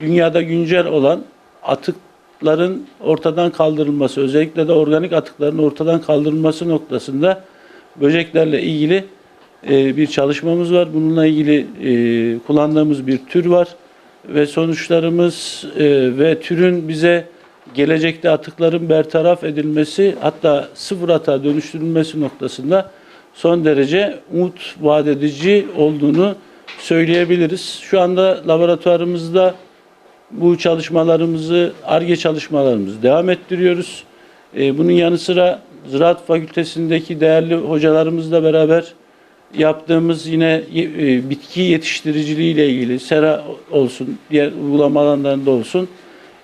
dünyada güncel olan atıkların ortadan kaldırılması, özellikle de organik atıkların ortadan kaldırılması noktasında böceklerle ilgili e, bir çalışmamız var. Bununla ilgili e, kullandığımız bir tür var ve sonuçlarımız e, ve türün bize gelecekte atıkların bertaraf edilmesi hatta sıfır atığa dönüştürülmesi noktasında son derece umut vaat edici olduğunu söyleyebiliriz. Şu anda laboratuvarımızda bu çalışmalarımızı, ARGE çalışmalarımızı devam ettiriyoruz. E, bunun yanı sıra Ziraat Fakültesindeki değerli hocalarımızla beraber yaptığımız yine e, bitki yetiştiriciliği ile ilgili sera olsun, diğer uygulama alanlarında olsun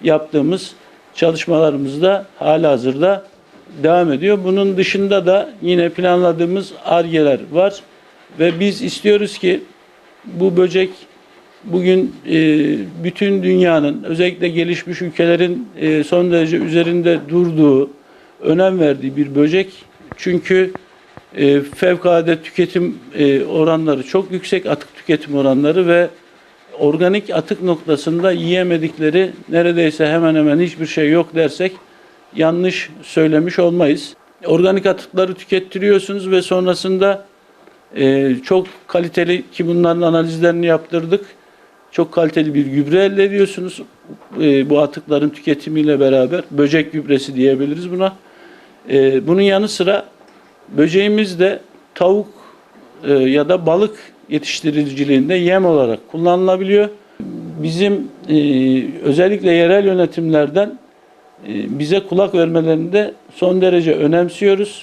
yaptığımız çalışmalarımız da hala hazırda devam ediyor. Bunun dışında da yine planladığımız argeler var ve biz istiyoruz ki bu böcek bugün e, bütün dünyanın özellikle gelişmiş ülkelerin e, son derece üzerinde durduğu, önem verdiği bir böcek. Çünkü e, fevkalade tüketim e, oranları çok yüksek, atık tüketim oranları ve organik atık noktasında yiyemedikleri neredeyse hemen hemen hiçbir şey yok dersek yanlış söylemiş olmayız. Organik atıkları tükettiriyorsunuz ve sonrasında e, çok kaliteli ki bunların analizlerini yaptırdık. Çok kaliteli bir gübre elde ediyorsunuz. E, bu atıkların tüketimiyle beraber böcek gübresi diyebiliriz buna. E, bunun yanı sıra böceğimiz de tavuk e, ya da balık yetiştiriciliğinde yem olarak kullanılabiliyor. Bizim e, özellikle yerel yönetimlerden e, bize kulak vermelerini de son derece önemsiyoruz.